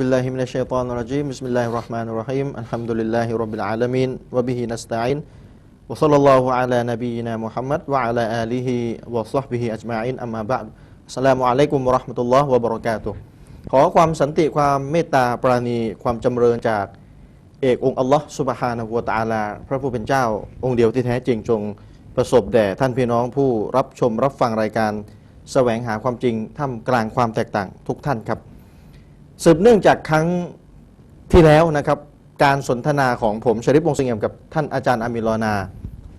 أعوذ بالله من الشيطان الرجيم بسم الله الرحمن الرحيم الحمد لله رب العالمين وبه نستعين وصلى الله على نبينا محمد وعلى آله وصحبه أجمعين أما بعد السلام عليكم ورحمة الله وبركاته ขอความสันติความเมตตาปราณีความจำเริญจากเอกองค์อัลลอฮ์สุบฮานะฮูวะตะอาลา พระผู้เป็นเจ้า องค์เดียวที่แท้จริงจงประสบแด่ท่านพี่น้องผู้รับชมรับฟังรายการแสวงหาความจริงท่ามกลางความแตกต่างทุกท่านครับ สืบเนื่องจากครั้งที่แล้วนะครับ การสนทนาของผมชริปวงศ์สิงห์เอี่ยมกับท่านอาจารย์อามีนลอนา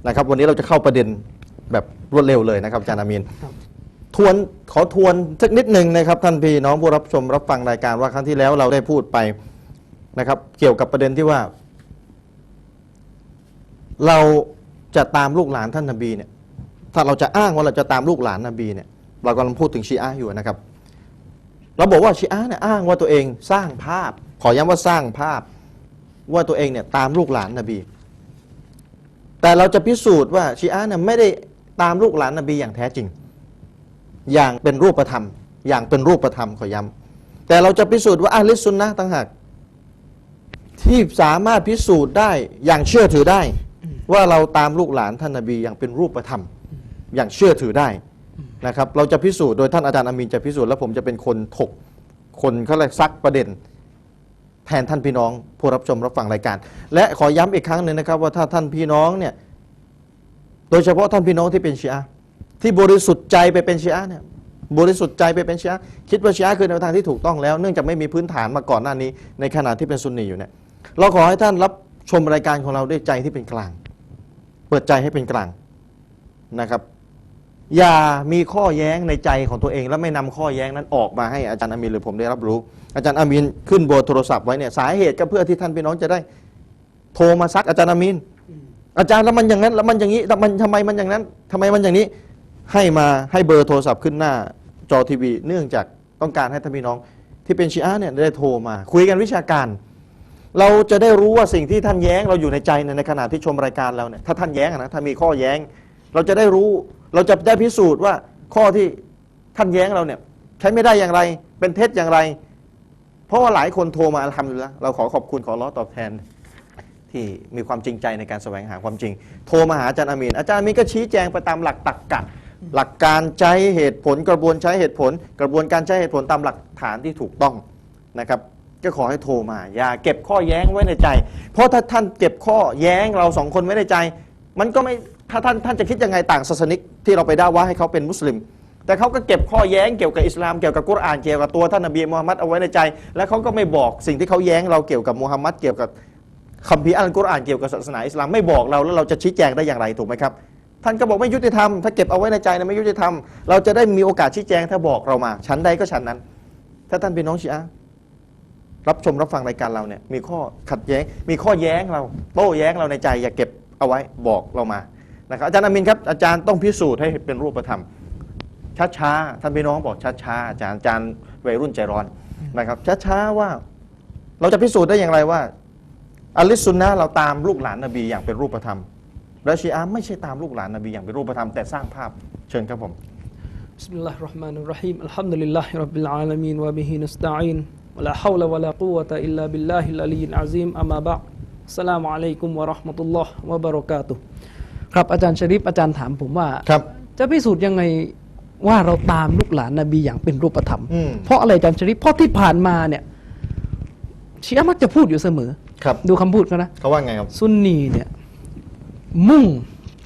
นะครับ วันนี้เราจะเข้าประเด็นแบบรวดเร็วเลยนะครับอาจารย์อามีนทวนขอทวนสักนิดหนึ่งนะครับ ท่านพี่น้องผู้รับชมรับฟังรายการว่าครั้งที่แล้วเราได้พูดไปนะครับ เกี่ยวกับประเด็นที่ว่า เราจะตามลูกหลานท่านนบีเนี่ยถ้าเราจะอ้างว่าเราจะตามลูกหลานนบีเนี่ยเรากำลังพูดถึงชีอะห์อยู่นะครับ เราบอกว่าชีอะห์เนี่ยอ้างว่าตัวเองสร้างภาพ ขอย้ำว่าสร้างภาพ ว่าตัวเองเนี่ยตามลูกหลานนบี แต่เราจะพิสูจน์ว่าชีอะห์เนี่ยไม่ได้ตามลูกหลานนบีอย่างแท้จริง อย่างเป็นรูปธรรม อย่างเป็นรูปธรรมขอย้ำแต่เราจะพิสูจน์ว่าอาลิสซุนนะต่างหากที่สามารถพิสูจน์ได้อย่างเชื่อถือได้ ว่าเราตามลูกหลานท่านนบีอย่างเป็นรูปธรรม อย่างเชื่อถือได้ นะครับเราจะพิสูจน์โดยท่านอาจารย์อามีนจะพิสูจน์แล้วผมจะเป็นคนถกคนเขาเลยซักประเด็น แทนท่านพี่น้องผู้รับชมรับฟังรายการ และขอย้ำอีกครั้งหนึ่งนะครับ ว่าถ้าท่านพี่น้องเนี่ยโดยเฉพาะท่านพี่น้องที่เป็นชีอะห์ที่บริสุทธิ์ใจไปเป็นชีอะห์เนี่ยบริสุทธิ์ใจไปเป็นชีอะห์คิดว่าชีอะห์คือแนวทางที่ถูกต้องแล้ว เนื่องจากไม่มีพื้นฐานมาก่อนหน้านี้ ในขณะที่เป็นซุนนีอยู่เนี่ยเราขอให้ท่านรับชมรายการของเราด้วยใจที่เป็นกลาง เปิดใจให้เป็นกลางนะครับ อย่ามีข้อแย้งในใจของตัวเอง แล้วไม่นำข้อแย้งนั้นออกมาให้อาจารย์อามีนหรือผมได้รับรู้ อาจารย์อามีนขึ้นเบอร์โทรศัพท์ไว้เนี่ยสาเหตุก็เพื่อที่ท่านพี่น้องจะได้ โทรมาซักอาจารย์อามีนอาจารย์แล้วมันอย่างนั้นแล้วมันอย่างนี้แล้วมันทำไมมันอย่างนั้นทำไมมันอย่างนี้ให้มาให้เบอร์โทรศัพท์ขึ้นหน้าจอทีวี เนื่องจากต้องการให้ท่านพี่น้องที่เป็นชีอะเนี่ยได้โทรมา คุยกันวิชาการ เราจะได้รู้ว่าสิ่งที่ท่านแย้งเราอยู่ในใจในขณะที่ชมรายการเราเนี่ยถ้าท่านแย้งนะถ้ามีข้อแย้ง เราจะได้รู้ เราจะได้พิสูจน์ว่าข้อที่ท่านแย้งเราเนี่ย ใช้ไม่ได้อย่างไร เป็นเท็จอย่างไร เพราะว่าหลายคนโทรมาอัลฮัมดุลิลละเราขอขอบคุณขอร้อตอบแทน ที่มีความจริงใจในการแสวงหาความจริง โทรมาหาอาจารย์อามีนอาจารย์อามีนก็ชี้แจงไปตามหลักตรรกะหลักการใช้เหตุผลกระบวนใช้เหตุผล กระบวนการใช้เหตุผลตามหลักฐานที่ถูกต้องนะครับ ก็ขอให้โทรมา อย่าเก็บข้อแย้งไว้ในใจ เพราะถ้าท่านเก็บข้อแย้งเราสองคนไว้ในใจ มันก็ไม่ถ้าท่านท่านจะคิดยังไงต่างศาสนิกที่เราไปด่าว่าให้เขาเป็นมุสลิม แต่เขาก็เก็บข้อแย้งเกี่ยวกับอิสลามเกี่ยวกับกุรอานเกี่ยวกับตัวท่านนบีมูฮัมมัดเอาไว้ในใจ แล้วเขาก็ไม่บอกสิ่งที่เขาแย้งเราเกี่ยวกับมูฮัมมัดเกี่ยวกับคัมภีร์อัลกุรอานเกี่ยวกับศาสนาอิสลามไม่บอกเราแล้วเราจะชี้แจงได้อย่างไรถูกไหมครับท่านก็บอกไม่ยุติธรรมถ้าเก็บเอาไว้ในใจนะไม่ยุติธรรมเราจะได้มีโอกาสชี้แจงถ้าบอกเรามาชั้นใดก็ชั้นนั้น ถ้าท่านเป็นน้องชีอะรับชมรับฟังรายการเราเนี่ยมีข้อขัดแย้ง มีข้อแย้งเราโต้แย้งเราในใจอย่าเก็บ เอาไว้บอกเรามานะครับอาจารย์อามินครับอาจารย์ต้องพิสูจน์ให้เป็นรูปธรรม ช้าๆท่านพี่น้องบอกช้าๆอาจารย์อาจารย์วัยรุ่นใจร้อนนะครับช้าๆว่า เราจะพิสูจน์ได้อย่างไรว่าอัลลิสซุนนะห์เราตามลูกหลานนบีอย่างเป็นรูปธรรม และชีอะห์ไม่ใช่ตามลูกหลานนบีอย่างเป็นรูปธรรมแต่สร้างภาพเชิญครับผม بسم الله الرحمن الرحيم الحمد لله رب العالمين وبه نستعين ولا حول ولا قوة إلا بالله العلي العظيم أما بعد สลามอะลัยกุมวะราะห์มะตุลลอฮ์วะบะเราะกาตุครับอาจารย์ชริปอาจารย์ถามผมว่า ครับ จะพิสูจน์ยังไงว่าเราตามลูกหลานนบีอย่างเป็นรูปธรรมเพราะอะไรอาจารย์ชริปเพราะที่ผ่านมาเนี่ยชีอะห์มักจะพูดอยู่เสมอ ครับดูคำพูดเขานะ เขาว่าไงครับ ซุนนีเนี่ยมุ่ง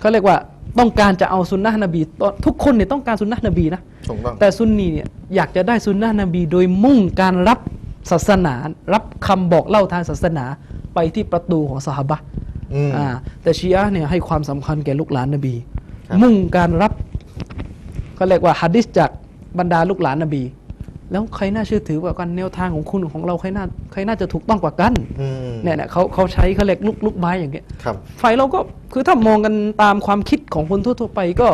เขาเรียกว่าต้องการจะเอาซุนนะนบีทุกคนเนี่ยต้องการซุนนะนบีนะ ถูกต้อง แต่ซุนนีเนี่ยอยากจะได้ซุนนะนบีโดยมุ่งการรับศาสนา รับคำบอกเล่าทางศาสนา ไปที่ประตูของสหบะห์อืม อ่าแต่ชีอะห์เนี่ยให้ความสำคัญแก่ลูกหลานนบี ครับ มุ่งการรับก็เรียกว่าฮัดดิษจากบรรดาลูกหลานนบี แล้วใครน่าเชื่อถือกว่ากันแนวทางของคุณของเราใครน่าใครน่าจะถูกต้องกว่ากันอืมเนี่ยเนี่ยเขาเขาใช้เขาเรียกลูกลูกไม้อย่างเงี้ย ครับ ฝ่ายเราก็คือถ้ามองกันตามความคิดของคนทั่ว ๆ ไปก็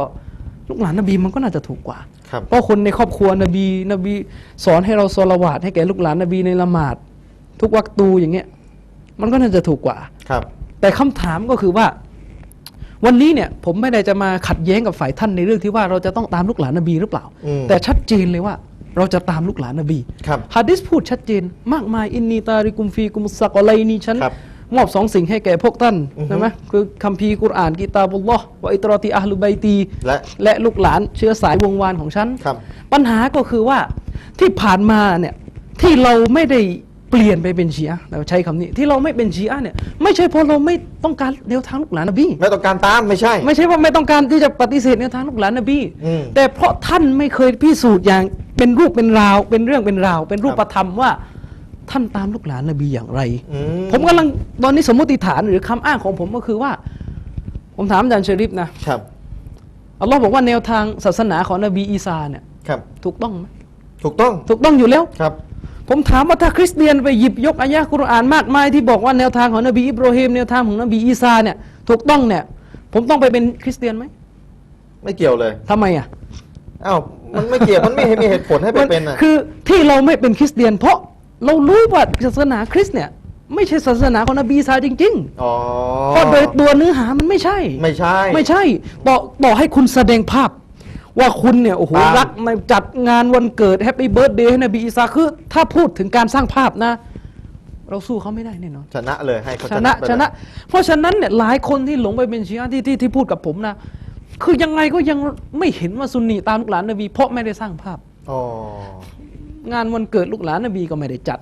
ลูกหลานนบีมันก็น่าจะถูกกว่า ครับ เพราะคนในครอบครัวนบีนบีสอนให้เราสละวาดให้แก่ลูกหลานนบีในละหมาด ทุกวักตูอย่างเงี้ย มันก็น่าจะถูกกว่าครับ แต่คำถามก็คือว่า วันนี้เนี่ยผมไม่ได้จะมาขัดแย้งกับฝ่ายท่านในเรื่องที่ว่าเราจะต้องตามลูกหลานนบีหรือเปล่าอืมแต่ชัดเจนเลยว่าเราจะตามลูกหลานนบีครับฮะดิษพูดชัดเจน มากมายอินนีตาริกุมฟีกุมุสซักอะไรนี่ฉันครับมอบสองสิ่งให้แก่พวกท่านอือฮึใช่ไหมคือคัมภีร์กุรอานกิตาบุลลอฮ์วะอิตรอตีอัลลุบัยตี และและลูกหลานเชื้อสายวงวานของฉันครับปัญหาก็คือว่าที่ผ่านมาเนี่ยที่เราไม่ได้ เปลี่ยนไปเป็นชีอะห์เราใช้คำนี้ ที่เราไม่เป็นชีอะห์เนี่ยไม่ใช่เพราะเราไม่ต้องการแนวทางลูกหลานนบีไม่ต้องการตามไม่ใช่ ไม่ใช่ว่าไม่ต้องการที่จะปฏิเสธแนวทางลูกหลานนบีอืมแต่เพราะท่านไม่เคยพิสูจน์อย่างเป็นรูปเป็นราว เป็นเรื่องเป็นราว เป็นรูปธรรมว่าท่านตามลูกหลานนบีอย่างไรอืมผมกำลังตอนนี้สมมติฐานหรือคำอ้างของผมก็คือว่า ผมถามอาจารย์เชอริฟนะครับอัลลอฮ์บอกว่าแนวทางศาสนาของนบีอีสาเนี่ยครับถูกต้องไหมถูกต้องถูกต้องอยู่แล้วครับ ผมถามว่าถ้าคริสเตียนไปหยิบยกอายะห์กุรอานมากมายที่บอกว่าแนวทางของนบีอิบราฮิมแนวทางของนบีอีสาเนี่ยถูกต้องเนี่ยผมต้องไปเป็นคริสเตียนไหมไม่เกี่ยวเลยทำไมอะอ้าวมันไม่เกี่ยวมันไม่มีเหตุผลให้ไปเป็นอะคือที่เราไม่เป็นคริสเตียน เพราะเรารู้ว่าศาสนาคริสต์เนี่ยไม่ใช่ศาสนาของนบีอีสาจริงอ๋อๆเพราะโดยตัวเนื้อหามันไม่ใช่ ไม่ใช่ ไม่ใช่ต่อต่อให้คุณแสดงภาพ ว่าคุณเนี่ยโอ้โหตามรักในจัดงานวันเกิดแฮปปี้เบิร์ดเดย์ให้นบีอีสาคือ ถ้าพูดถึงการสร้างภาพนะ เราสู้เขาไม่ได้แน่นอน ชนะเลยให้เขาชนะไปเลยชนะ เพราะฉะนั้นเนี่ยหลายคนที่หลงไปเป็นชีอะห์ที่ที่ที่พูดกับผมนะ คือยังไงก็ยังไม่เห็นว่าซุนนีตามลูกหลานนบี เพราะไม่ได้สร้างภาพ อ๋องานวันเกิดลูกหลานนบีก็ไม่ได้จัด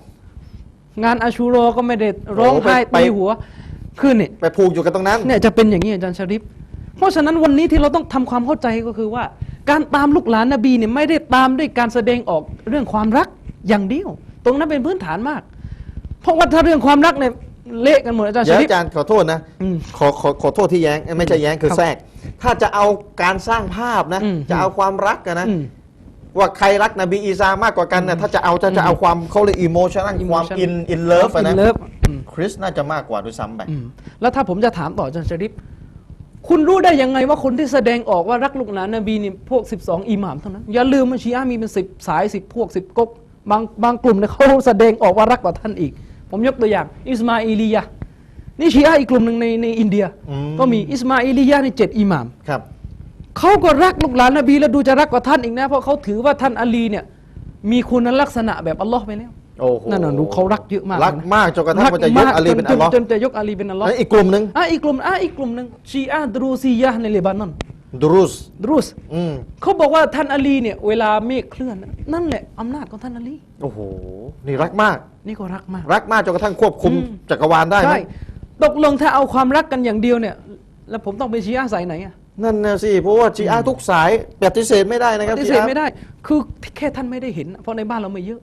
งานอาชูโรอก็ไม่ได้ร้องไห้ตีหัวคือเนี่ย ไปผูกอยู่กันตรงนั้น เนี่ยจะเป็นอย่างนี้อาจารย์ชาริฟเพราะฉะนั้นวันนี้ที่เราต้องทำความเข้าใจก็คือว่า การตามลูกหลานนบีเนี่ยไม่ได้ตามด้วยการแสดงออกเรื่องความรักอย่างเดียว ตรงนั้นเป็นพื้นฐานมาก เพราะว่าถ้าเรื่องความรักเนี่ยเละกันหมดอาจารย์เดี๋ยชาวริฟอาจารย์ขอโทษนะอืมขอขอขอโทษที่แย้งเอ้ยไม่ใช่แย้งคือครับแทรก ถ้าจะเอาการสร้างภาพนะ อืม จะเอาความรักกันนะ อืม ว่าใครรักนบีอีสามากกว่ากันนะถ้าจะเอาถ้าจะเอาความเขาเลยอิโมชันความ emotion อินอินเลิฟ in นะ love อืม คริสน่าจะมากกว่าด้วยซ้ำไป อืมแล้วถ้าผมจะถามต่ออาจารย์ชาริฟ คุณรู้ได้ยังไงว่าคนที่แสดงออกว่ารักลูกหลานนบีนี่พวก 12 อิหม่ามเท่านั้น อย่าลืมว่าชีอะห์มีเป็นสิบสายสิบพวกสิบก๊กบางบางกลุ่มเนี่ยเขาแสดงออกว่ารักกว่าท่านอีก ผมยกตัวอย่าง อิสมาอีลียะห์นี่ชีอะห์อีกกลุ่มหนึ่งในในอินเดียอืมก็มีอิสมาอีลียะห์นี่เจ็ดอิหม่ามครับเขาก็รักลูกหลานนบีแล้วดูจะรักกว่าท่านอีกนะ เพราะเขาถือว่าท่านอาลีเนี่ยมีคุณลักษณะแบบอัลลอฮ์ไปแล้ว โอ้โหนั่นน่ะดูเขารักเยอะมากรักมากจนกระทั่งว่าจะยกอาลีเป็นอัลลอฮ์จนจะยกอาลีเป็นอัลลอฮ์แล้วอีกกลุ่มหนึ่งอะอีกกลุ่มอะอีกกลุ่มหนึ่งชีอะห์ดรูซียะห์ในเลบานอนดรุสดรูสอืมเขาบอกว่าท่านอาลีเนี่ยเวลาเมฆเคลื่อนน่ะนั่นแหละอำนาจของท่านอาลีโอ้โหนี่รักมาก นี่ก็รักมาก รักมากจนกระทั่งควบคุมอืมจักรวาลได้ไหมใช่ตกลงถ้าเอาความรักกันอย่างเดียวเนี่ย แล้วผมต้องเป็นชีอะห์สายไหนอะนั่นนะสิเพราะว่าชีอะห์ทุกสายปฏิเสธไม่ได้นะครับปฏิเสธไม่ได้ คือแค่ท่านไม่ได้เห็น เพราะในบ้านเราไม่เยอะ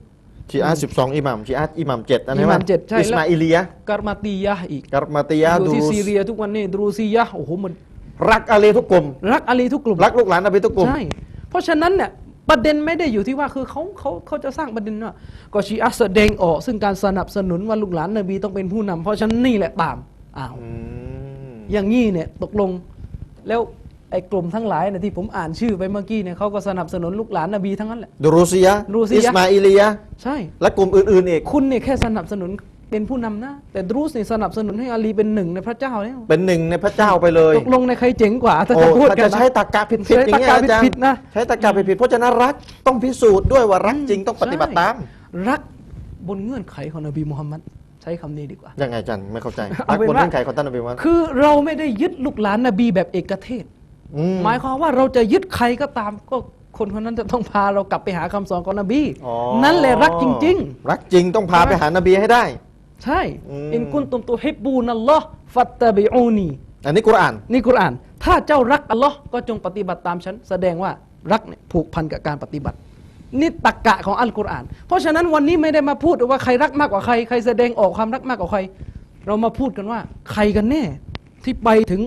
ชีอะห์สิบสองอิหมัมชีอะห์อิหมัมเจ็ดอันนี้อิหมัมเจ็ดใช่ อิสมาอิลียะห์การมาตียะห์อีกกัรมาติยะห์อยู่ดูที่รุสซีเรียทุกวันนี้ดรูซียะห์โอ้โหมันรักอาลีทุกกลุ่ม รักอาลีทุกกลุ่มรักลูกหลานนบีทุกกลุ่ม ใช่เพราะฉะนั้นเนี่ยประเด็นไม่ได้อยู่ที่ว่าคือเขาเขาเขาจะสร้างประเด็นว่าก็ชีอะห์แสดงออก ซึ่งการสนับสนุนว่าลูกหลานนบีต้องเป็นผู้นำเพราะฉะนั้นนี่แหละตามอ้าวอืมอย่างนี้เนี่ยตกลงแล้ว ไอ้กลุ่มทั้งหลายเนี่ยที่ผมอ่านชื่อไปเมื่อกี้เนี่ยเขาก็สนับสนุนลูกหลานนบีทั้งนั้นแหละ ดูรุซียะห์ดูรุซียะห์อิสมาอิลียะห์ใช่ และกลุ่มอื่นๆอีกคุณเนี่ยแค่สนับสนุนเป็นผู้นำนะ แต่ดรูสเนี่ยสนับสนุนให้อาลีเป็นหนึ่งในพระเจ้าแล้วเป็นหนึ่งในพระเจ้าไปเลยตกลงในใครเจ๋งกว่าถ้าโอ้จะพูดถ้ากัจะนนะ ใช้ตากาผิดๆใช้อย่างเงี้ยตรรกะอาจารผิดย์ๆนะ ใช้ตากาผิดๆเพราะฉะนั้นรักต้องพิสูจน์ด้วยว่ารักจริงต้องปฏิบัติตามรักบนเงื่อนไขของนบีมุฮัมมัดใช้คำนี้ดีกว่า ยังไงอาจารย์ไม่เข้าใจเอารักเป็นบนว่า เงื่อนไขของท่านนบีมุฮัมมัดคือเราไม่ได้ยึดลูกหลานนบีแบบเอกเทศ อืม หมายความว่าเราจะยึดใครก็ตามก็คนคนนั้นจะต้องพาเรากลับไปหาคำสอนของนบีอ๋อนั่นแหละรักจริง รักจริงต้องพาไปหานบีให้ได้ ๆ ใช่อืม อินกุนตุมตุฮิบบูนัลลอฮ์ฟัตตะบิอูนีอันนี้กุรอาน นี่กุรอาน ถ้าเจ้ารักอัลลอฮ์ก็จงปฏิบัติตามฉัน แสดงว่ารักเนี่ยผูกพันกับการปฏิบัติ นี่ตักกะของอัลกุรอาน เพราะฉะนั้นวันนี้ไม่ได้มาพูดว่าใครรักมากกว่าใครใครแสดงออกความรักมากกว่าใคร เรามาพูดกันว่า ใครกันแน่ ที่ไปถึง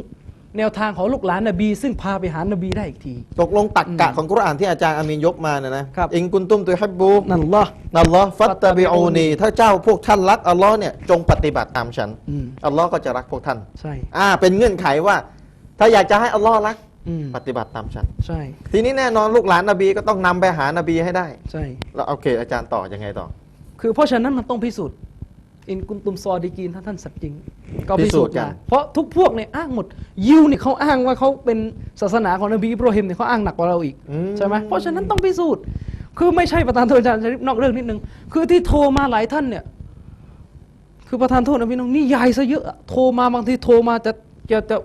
แนวทางของลูกหลานนบี ซึ่งพาไปหานบีได้อีกที ตกลงตักกะของกุรอานที่อาจารย์อามีนยกมาเนี่ยนะครับ อิงกุนตุมตุฮับบูนั่นละนัลลอฮ์ฟัตตะบิอูนีถ้าเจ้าพวกท่านรักอัลลอฮ์เนี่ยจงปฏิบัติตามฉันอืม อัลลอฮ์ก็จะรักพวกท่าน ใช่ อ่า เป็นเงื่อนไขว่า ถ้าอยากจะให้อัลลอฮ์รักอืมปฏิบัติตามฉัน ใช่ ทีนี้แน่นอนลูกหลานนบีก็ต้องนำไปหานบีให้ได้ ใช่ แล้วโอเค อาจารย์ต่อยังไงต่อ คือเพราะฉะนั้นมันต้องพิสูจน์ อินกุนตุมซอดีกีนถ้าท่านสัตย์จริง ก็พิพิสูสูจจน์น์กันมาเพราะทุกพวกเนี่ยอ้างหมด ยิวเนี่ยเขาอ้างว่าเขาเป็นศาสนาของนบีอิบราฮิมเนี่ยเขาอ้างหนักกว่าเราอีกอืมใช่ไหมเพราะฉะนั้นต้องพิสูจน์ คือไม่ใช่ประธานโทษอาจารย์ชริปนอกเรื่องนิดนึง คือที่โทรมาหลายท่านเนี่ย คือประธานโทษนะพี่น้องนี่ยายซะเยอะอะโทรมาบางทีโทรมาจะจะจะ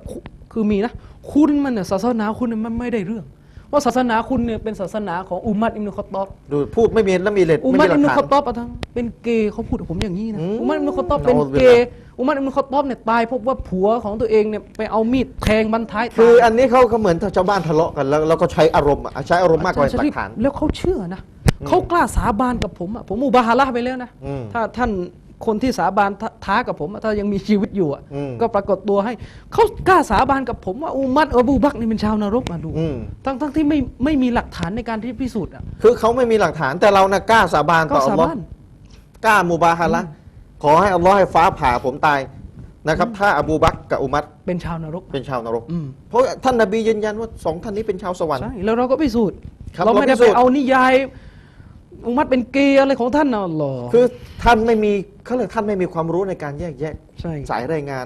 คือมีนะ คุณมันเนี่ยศาสนาคุณเนี่ยมันไม่ได้เรื่อง ว่าศาสนาคุณเนี่ยเป็นศาสนาของอุมัดอิมนุคอตตอบดูพูดไม่มีแล้วมีเลทอุไม่มัดมีหลัอิกมนุฐาคอนตตอบอะทั้งเป็นเกย์เขาพูดกับผมอย่างนี้นะอืมอุมัดอิมนุคอตตอบเป็นเอาเวลาเกย์อุมัดอิมนุคอตตอบเนี่ยตายเพราะว่าผัวของตัวเองเนี่ยไปเอามีดแทงบรรท้ายตายคืออันนี้เขาเขาเหมือนชาวบ้านทะเลาะกันแล้วแล้วก็ใช้อารมณ์อะใช้อารมณ์มากกว่าอจรย์หลัชริฟกฐานแล้วเขาเชื่อนะเขากล้าสาบานกับผมอะผมอุบาฮาระไปแล้วนะอืมถ้าท่าน คนที่สาบานท้าท้ากับผมอะถ้ายังมีชีวิตอยู่อะอืมก็ปรากฏตัวให้เขากล้าสาบานกับผมว่าอุมัดอบูบักรนี่เป็นชาวนรกมาดูอืมทั้งทั้งที่ไม่ไม่มีหลักฐานในการที่พิสูจน์อะคือเขาไม่มีหลักฐานแต่เรานะกล้าสาบานก็ต่ออัสาลลอฮ์บานกล้ามูบาฮาละขอให้อัลลอฮ์ให้ฟ้าผ่าผมตายนะครับ ถ้าอบูบักรกับอุมัรเป็นชาวนรก เป็นชาวนรกอืมเพราะท่านนบียืนยันว่าสองท่านนี้เป็นชาวสวรรค์ใช่แล้วเราก็พิสูจน์ครับเราไม่ได้เราพิสูไปจน์เอานิยาย อุมัดเป็นเกย์อะไรของท่านนะอัลลอฮ์คือท่านไม่มีเขาเรียกท่านไม่มีความรู้ในการแยกแยะใช่สายรายงาน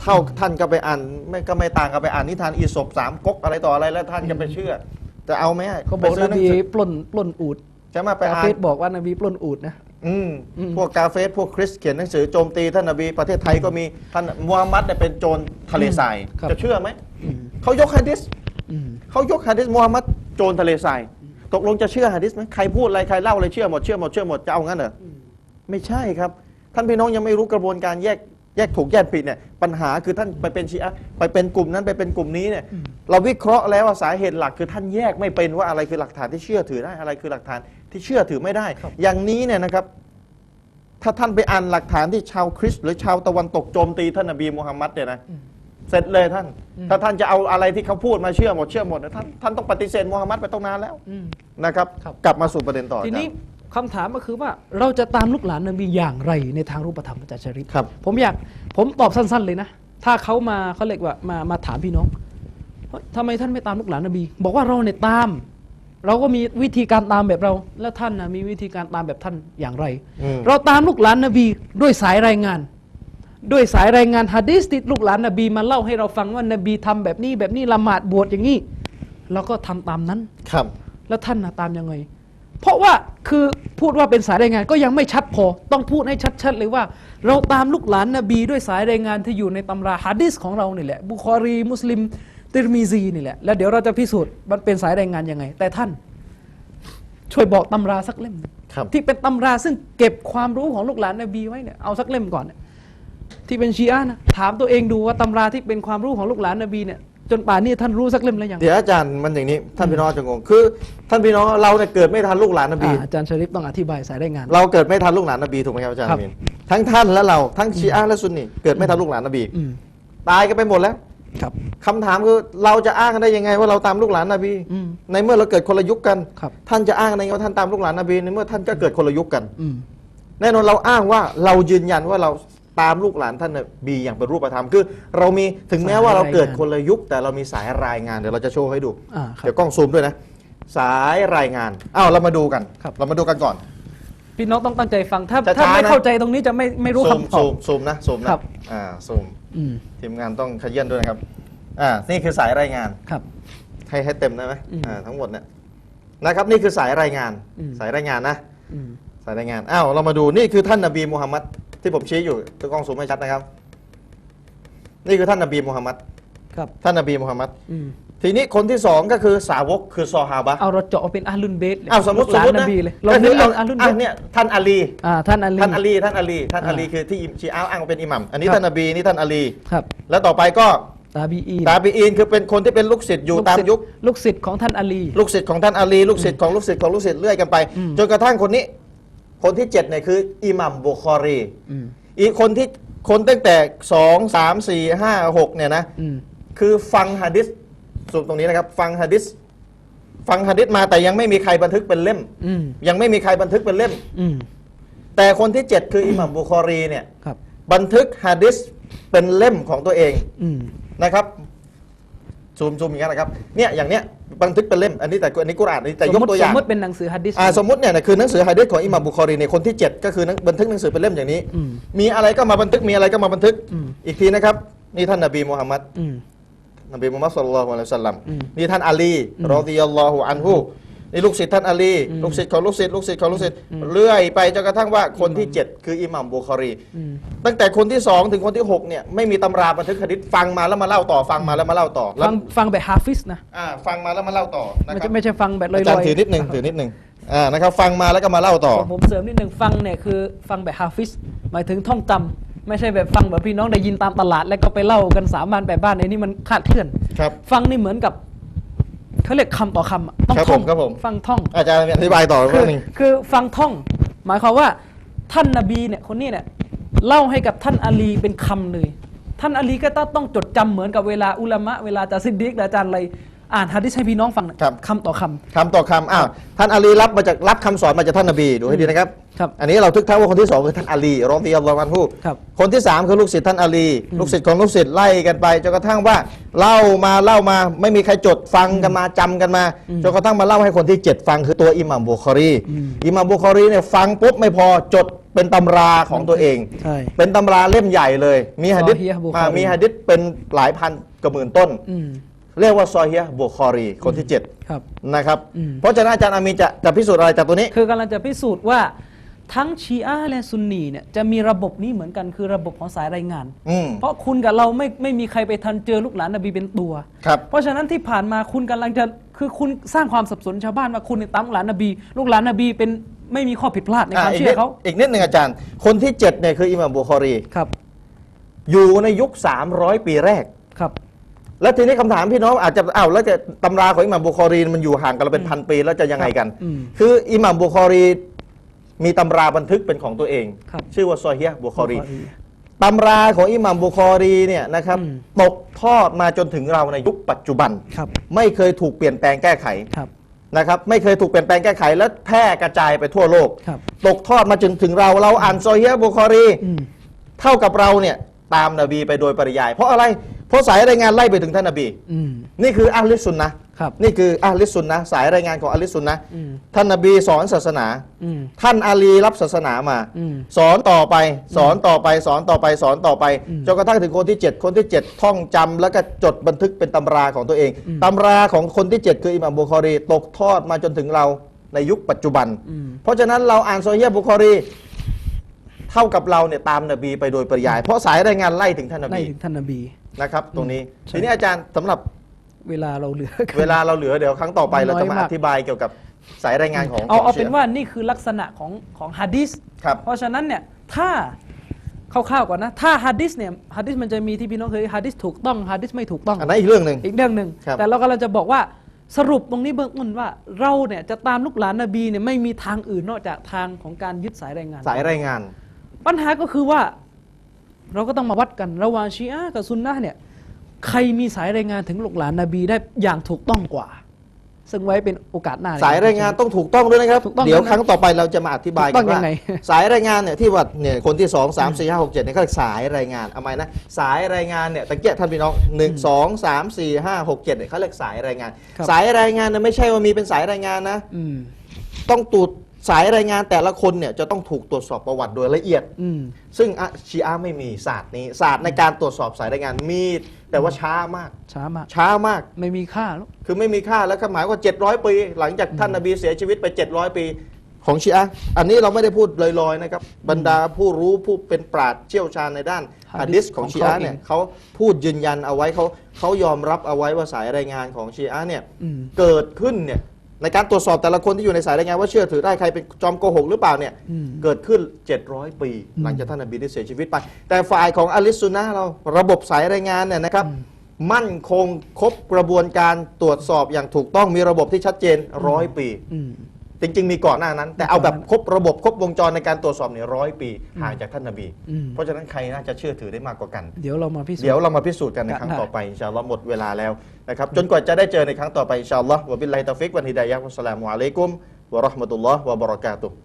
เท่าท่านก็ไปอ่านไม่ก็ไม่ต่างกับไปอ่านนิทานอีสปสามก๊กอะไรต่ออะไรแล้วท่านจะไปเชื่อจะเอาไหมเขาบอกไปซื้นหนังบีสือปล้นปล้นอูดใช่ไหมไปกาอ่าเฟนสบอกว่านบีปล้นอูดนะอืมอืมพวกกาเฟสพวกคริสเขียนหนังสือโจมตีท่านนบีประเทศไทยก็มีท่านมูฮัมหมัดเนี่ยเป็นโจรทะเลทรายครับจะเชื่อไหมอืมเขายกฮะดิษอืมเขายกฮะดิษมูฮัมหมัดโจรทะเลทราย ตกลงจะเชื่อฮะดิษไหมใครพูดอะไรใครเล่าอะไรเชื่อหมดเชื่อหมดเชื่อหมดจะเอางั้นเหรออไม่ใช่ครับ ท่านพี่น้องยังไม่รู้กระบวนการแยกแยกถูกแยกผิดเนี่ยปัญหาคือท่านไปเป็นชีอะห์ไปเป็นกลุ่มนั้นไปเป็นกลุ่มนี้เนี่ยเราวิเคราะห์แล้วว่าสาเหตุหลักคือท่านแยกไม่เป็นว่าอะไรคือหลักฐานที่เชื่อถือได้อะไรคือหลักฐานที่เชื่อถือไม่ได้ อย่างนี้เนี่ยนะครับ ถ้าท่านไปอ่านหลักฐานที่ชาวคริสต์หรือชาวตะวันตกโจมตีท่านนบีมูฮัมมัดเนี่ยนะ เสร็จเลยท่าน ถ้าท่านจะเอาอะไรที่เขาพูดมาเชื่อหมดเชื่อหมดเนี่ยท่านท่านต้องปฏิเสธมูฮัมมัดไปต้องนานแล้วอืมนะครับครับ กลับมาสู่ประเด็นต่อทีนี้อาจารย์คำถามก็คือว่าเราจะตามลูกหลานนบีอย่างไรในทางรูปธรรมอาจารย์ชริฟครับผมอยากผมตอบสั้น ๆ เลยนะ ถ้าเขามาเขาเรียกว่ามามาถามพี่น้องเฮ้ยทำไมท่านไม่ตามลูกหลานนบี บอกว่าเราเนี่ยตาม เราก็มีวิธีการตามแบบเรา แล้วท่านนะมีวิธีการตามแบบท่านอย่างไรอืมเราตามลูกหลานนบีด้วยสายรายงาน ด้วยสายรายงานฮะดีสที่ลูกหลานนบีมาเล่าให้เราฟังว่านบีทำแบบนี้แบบนี้ละหมาดบวชอย่างนี้เราก็ทำตามนั้นครับ แล้วท่านนะตามยังไง เพราะว่าคือพูดว่าเป็นสายรายงานก็ยังไม่ชัดพอ ต้องพูดให้ชัดๆเลยว่า เราตามลูกหลานนบีด้วยสายรายงานที่อยู่ในตำราฮะดิษของเรานี่แหละบุคอรีมุสลิมติรมีซีนี่แหละแล้วเดี๋ยวเราจะพิสูจน์มันเป็นสายรายงานยังไง แต่ท่านช่วยบอกตำราสักเล่มหนึ่งครับที่เป็นตำราซึ่งเก็บความรู้ของลูกหลานนบีไว้เนี่ยเอาสักเล่มก่อนเนี่ย ที่เป็นชีอะห์นะถามตัวเองดูว่าตำราที่เป็นความรู้ของลูกหลานนบีเนี่ยจนป่านนี้ท่านรู้สักเล่มแล้วยังเดี๋ยวอาจารย์มันอย่างนี้ท่านพี่น้องจะงงคือ ท่านพี่น้องเราเนี่ยเกิดไม่ทันลูกหลานนบีอ่าอาจารย์ชริฟต้องอธิบาย สายรายงาน เราเกิดไม่ทันลูกหลานนบีถูกไหมครับอาจารย์ครับอามีนทั้งท่านและเราทั้งชีอะห์และซุนนีเกิดไม่ทันลูกหลานนบีอืมตายกันไปหมดแล้วครับคำถามคือเราจะอ้างกันได้ยังไงว่าเราตามลูกหลานนบีอืมในเมื่อเราเกิดคนละยุคกันครับท่านจะอ้างได้ไงว่าท่านตามลูกหลานนบีในเมื่อท่านก็เกิดคนละยุคกันอืมแน่นอนเราอ้างว่าเรายืนยันว่าเรา ตามลูกหลานท่านนบีอย่างเป็นรูปธรรมคือ เรามีถึงแม้ว่าเราเกิดคนละยุค แต่เรามีสายรายงานเดี๋ยวเราจะโชว์ให้ดู อ่าครับ เดี๋ยวกล้องซูมด้วยนะ สายรายงานอ้าวเรามาดูกัน ครับ เรามาดูกันก่อน พี่น้องต้องตั้งใจฟังถ้าช้าๆถ้าไม่นะ เข้าใจตรงนี้จะไม่ไม่รู้ซูมคำตอซูบ มซูมนะซูมนะครับ อ่าซูมอืมทีมงานต้องขยี้ด้วยนะครับอ่านี่คือสายรายงาน ครับ ให้ให้เต็มได้ไหมอืมอ่าทั้งหมดเนี่ยนะครับนี่คือสายรายงาน อืม สายรายงานนะ อืม สายรายงาน อ้าว เรามาดูนี่คือท่านนบีมูฮัมมัด ที่ผมชี้อยู่ตัวกล้องซูมให้ชัดนะครับ นี่คือท่านนบีมูฮัมมัดครับ ท่านนบีมูฮัมมัดอืมทีนี้คนที่สองก็คือสาวกคือซอฮาบะห์เอาเราเจาะเป็นอาลุนเบสเลยอ้าวสมมติลูกสหมลานมตินนะบีเลยเราก็เน้คืนเรื่องอาลุนเบอะสเนี่ยท่านอาลีอ่าท่านอาลีท่านอาลีท่านอาลีท่านอาลีอ่าคือที่ชีอ้าวอ้างว่าเป็นอิหมัมอันนี้ครับท่านนบีนี่ท่านอาลีครับ แล้วต่อไปก็ตาบีอีนตาบีอีนคือเป็นคนที่เป็นลูกศิษย์อยู่ตามยุค ลูกศิษย์ของท่านอาลี ลูกศิษย์ของท่านอาลี ลูกศิษย์ของลูกศิษย์ของลูกศิษย์เรื่อยกันไปอืมจนกระทั่งคนนี้ คนที่เจ็ดเนี่ยคืออิหมัมบุคอรีอืมอีกคนที่คนตั้งแต่สองสามสี่ห้าหกเนี่ยนะ อืมคือฟังฮะดิษสูตรตรงนี้นะครับ ฟังฮะดิษฟังฮะดิษมาแต่ยังไม่มีใครบันทึกเป็นเล่ม อืมยังไม่มีใครบันทึกเป็นเล่ม อืมแต่คนที่เจ็ดคืออิหมัมบุคอรีเนี่ย ครับ บันทึกฮะดิษเป็นเล่มของตัวเองอืมนะครับ ซูมซูมอย่างนี้นนะครับ เนี่ยอย่างเนี้ย บันทึกเป็นเล่ม อันนี้แต่อันนี้กุรอานอันนี้แต่สยมกมติตัวอสย่ามงมติเป็นหนังสือฮัดดิษอ่าสมมติเนี่ยนะคือหนังสือฮะดิษของอิหมัมบุคอรีในยคนที่ 7 ก็คือหนังบันทึกหนังสือเป็นเล่มอย่างนี้อืมมีอะไรก็มาบันทึกมีอะไรก็มาบันทึกอืมอีกทีนะครับ นี่ท่านนบีมูฮัมมัดอืมนบีมุฮัมมัดสุลลัลลอฮุอะลัยฮิวะสัลลัมอืมนี่ท่านอาลีอืมรอดิยัลลอฮุอันฮุ นี่ลูกศิษย์ท่านอาลีอืมลูกศิษย์ของลูกศิษย์ลูกศิษย์ของลูกศิษย์อืมเรื่อยไปจนกระทั่งว่าคนที่ 7 คืออิหมัมบุคอรีอืมตั้งแต่คนที่ 2 ถึงคนที่6เนี่ยไม่มีตำราบันทึกหะดิษฟังมาแล้วมาเล่าต่อฟังมาแล้วมาเล่าต่อแล้ฟัวงฟังแบบฮาฟิสนะอ่าฟังมาแล้วมาเล่าต่อนะไม่ครัใช่บไม่ใช่ฟังแบบลอยอาๆจารย์ถือนิดหนึ่งถือนิดหนึ่งอ่านะครับฟังมาแล้วก็มาเล่าต่อผมผมเสริมนิดหนึ่งฟังเนี่ยคือฟังแบบฮาฟิสหมายถึงท่องจำไม่ใช่แบบฟังแบบพี่น้องได้ยินตามตลาด แล้วก็ไปเล่ากันสามบ้านแปดบ้านไอ้นี่มันคลาดเคลื่อนครับฟังนี่เหมือนกับ เขาเรียกคำต่อคำอะต้องครับท่องผมครับผม ฟังท่อง อาจารย์อธิบายต่อคืเรื่อองหนึ่งคือฟังท่อง หมายความว่าท่านนบีเนี่ยคนนี้เนี่ยเล่าให้กับท่านอาลีเป็นคำเลย ท่านอาลีก็ต้องจดจำเหมือนกับเวลาอุลามะเวลาจะซิดดิกหรืออาจารย์อะไร อ่านฮะดิษให้พี่น้องฟังเนี่ยครับ คำต่อคำ คำต่อคำอ้าวท่านอาลีรับมาจากรับคำสอนมาจากท่านนบีดูให้ดีนะครับครับอันนี้เราทึกทักว่าคนที่สองคือท่านอาลีรองตีอัลลอฮ์มันผู้ครับ คนที่สามคือลูกศิษย์ท่านอาลีอืมลูกศิษย์ของลูกศิษย์ไล่กันไปจนกระทั่งว่าเล่ามาเล่ามาไม่มีใครจดฟังกันมาจำกันมาอืมจนกระทั่งมาเล่าให้คนที่เจ็ดฟังคือตัวอิหมัมบุคอรีอืมอิหมัมบุคอรีเนี่ยฟังปุ๊บไม่พอจดเป็นตำราของตัวเอง ใช่ เป็นตำราเล่มใหญ่เลย มีหะดิษซอฮีฮ์บุคอรี อ่ามีหะดิษเป็นหลายพันกว่าหมื่นต้น อืม เรียกว่าซอฮีฮ์บุคอรีคนที่เจ็ดครับนะครับ อืม เพราะฉะนั้นอาจารย์อามีนจะจะพิสูจน์อะไรจากตัวนี้ คือกำลังจะพิสูจน์ว่าทั้งชีอะห์และซุนนีเนี่ยจะมีระบบนี้เหมือนกันคือระบบของสายรายงาน อืม เพราะคุณกับเราไม่ไม่มีใครไปทันเจอลูกหลานนบีเป็นตัว ครับ เพราะฉะนั้นที่ผ่านมาคุณกำลังจะคือคุณสร้างความสับสนชาวบ้านว่าคุณเนี่ยตามลูกหลานนบี ลูกหลานนบีเป็นไม่มีข้อผิดพลาดในความอีกเชื่นิอดเขาอีกนิดหนึ่งอาจารย์ คนที่เจ็ดเนี่ยคืออิหม่ามบุคอรี ครับอยู่ในยุค 300 ปีแรก ครับ แล้วทีนี้คำถามพี่น้องอาจจะอ้าวแล้วจะตำราของอิหม่ามบุคอรีมันอยู่ห่างกันเราเป็นพันปีแล้วจะยังไงกัน อืมคืออิหม่ามบุคอรีมีตำราบันทึกเป็นของตัวเอง ครับ ชื่อว่าซอฮีฮ์บุคอรีบุคอรีตำราของอิหม่ามบุคอรีเนี่ยนะครับอืม ตกทอดมาจนถึงเราในยุคปัจจุบัน ครับ ไม่เคยถูกเปลี่ยนแปลงแก้ไขครับ นะครับไม่เคยถูกเปลี่ยนแปลงแก้ไข และแพร่กระจายไปทั่วโลก ครับ ตกทอดมาจนถึงเราเราอ่านซอฮีฮ์บุคอรี อืม เท่ากับเราเนี่ยตามนบีไปโดยปริยาย เพราะอะไร เพราะสายรายงานไล่ไปถึงท่านนบีอืม นี่คืออัลลิสซุนนะห์ครับ นี่คืออัลลิสซุนนะห์สายรายงานของอัลลิสซุนนะห์อืมท่านนบีสอนศาสนา อืม ท่านอาลีรับศาสนามา อืม สอนต่อไป สอนต่อไป สอนต่อไป สอนต่อไปอืมจนกระทั่งถึงคนที่ 7 คนที่ 7 ท่องจำแล้วก็จดบันทึกเป็นตำราของตัวเองอืมตำราของคนที่ 7 คืออิหม่ามบุคอรี ตกทอดมาจนถึงเราในยุคปัจจุบัน อืม เพราะฉะนั้นเราอ่านโซเฮียบุคอรี เท่ากับเราเนี่ยตามนบีไปโดยปริยาย เพราะสายรายงานไล่ถึงท่านนได้บีถึงท่านนบี นะครับ ตรงนี้ใช่ ทีนี้อาจารย์สำหรับเวลาเราเหลือกันเวลาเราเหลือเดี๋ยวครั้งต่อไปเราจะมาน้อยมากอธิบายเกี่ยวกับสายรายงานของเอาของเอาชีเป็นยะว่านี่คือลักษณะของของฮะดิษครับ เพราะฉะนั้นเนี่ยถ้าคร่าวๆก่อนนะ ถ้าฮะดิษเนี่ยฮะดิษมันจะมีที่พี่น้องเคยฮะดิษถูกต้องฮะดิษไม่ถูกต้อง อันนั้นอีกเรื่องหนึ่ง อีกเรื่องหนึ่งครับ แต่เรากำลังจะบอกว่าสรุปตรงนี้เบื้องต้นว่า เราเนี่ยจะตามลูกหลานนบีเนี่ยไม่มีทางอื่นนอกจากทางของการยึดสายรายงาน สายรายงาน ปัญหาก็คือว่าเราก็ต้องมาวัดกันระหว่างชีอะห์กับซุนนะห์เนี่ยใครมีสายรายงานถึงลูกหลานนบีได้อย่างถูกต้องกว่า ซึ่งไว้เป็นโอกาสหน้า สายรายงานต้องถูกต้องด้วยนะครับ ถูกต้องเดี๋ยวนะครั้งต่อไปเราจะมาอธิบายถูกต้กัอนงยัว่างไง สายรายงานเนี่ยที่ว่าเนี่ยคนที่2 3 4 5 6 7เนี่ยเขาเรียกสายรายงานเอาไหมนะสายรายงานเนี่ยตะเกียท่านพี่น้อง1 2 3 4 5 6 7เนี่ยเขาเรียกสายรายงาน ครับ สายรายงานเนี่ยไม่ใช่ว่ามีเป็นสายรายงานนะ อืม ต้องตรวจ สายรายงานแต่ละคนเนี่ยจะต้องถูกตรวจสอบประวัติโดยละเอียด อืม ซึ่งอะชีอะห์ไม่มีศาสตร์นี้ศาสตร์ในการตรวจสอบสายรายงานมี แต่ว่าช้ามาก ช้ามากช้ามาก ไม่มีค่าแล้ว คือไม่มีค่าแล้วก็หมายว่า 700 ปี หลังจากท่านนบีเสียชีวิตไป 700 ปี ของชีอะห์อันนี้เราไม่ได้พูดลอยๆนะครับ บรรดาผู้รู้ผู้เป็นปราชญ์เชี่ยวชาญในด้านฮะฮะดิดิษษของของชีอะห์เขาเองเนี่ยเขาพูดยืนยันเอาไว้เขาเขายอมรับเอาไว้ว่าสายรายงานของชีอะห์เนี่ยอืม เกิดขึ้นเนี่ย ในการตรวจสอบแต่ละคนที่อยู่ในสายรายงานว่าเชื่อถือได้ใครเป็นจอมโกหกหรือเปล่าเนี่ยอืมเกิดขึ้น 700 ปี หลังจากท่านนบีได้เสียชีวิตไป แต่ฝ่ายของอะลิสซุนนะห์เราระบบสายรายงานเนี่ยนะครับมั่นคงครบกระบวนการตรวจสอบอย่างถูกต้องมีระบบที่ชัดเจนร้อยปีอืม จริง ๆ มีก่อนหน้านั้น แต่เอาแบบครบระบบครบวงจรในการตรวจสอบเนี่ยร้อยปีห่างจากท่านนบี อืม เพราะฉะนั้นใครน่าจะเชื่อถือได้มากกว่ากัน เดี๋ยวเรามาพิสูจน์ เดี๋ยวเรามาพิสูจน์กันในครั้งต่อไปอินชาอัลลอฮ์หมดเวลาแล้วนะครับจนกว่าจะได้เจอในครั้งต่อไปอินชาอัลลอฮ์วะบิลลาฮิตอฟิกวันฮิดายะฮ์วัสสลามุอะลัยกุมวะเราะห์มะตุลลอฮ์วะบะเราะกาตุฮ์